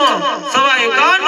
নামো সবাই কান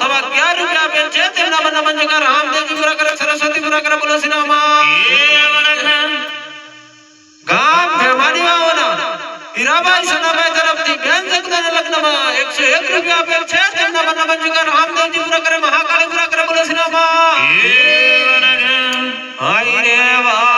सवा क्या रुपया बेल छे ते नमन नमन जकर राम दे की पूरा सरस्वती पूरा करे बोलो श्री राम गाम मेहमानी आओ ना। हीराबाई सनाबाई तरफ़ थी बेन जगदन लग्न मा 101 रुपया बेल छे ते नमन नमन जकर राम दे की पूरा करे महाकाली पूरा कर बोलो सिनामा। आई रे वा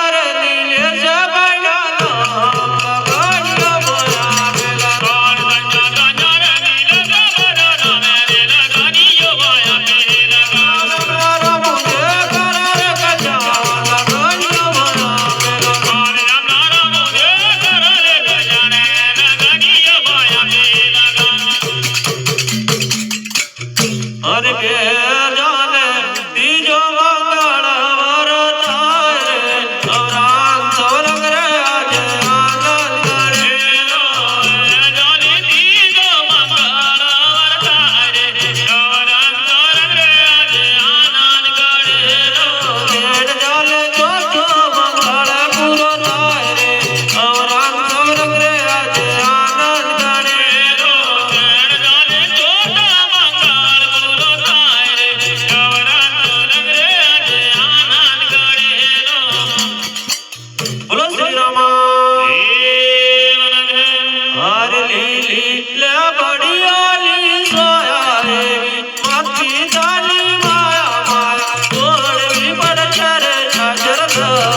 Hare Krishna. love.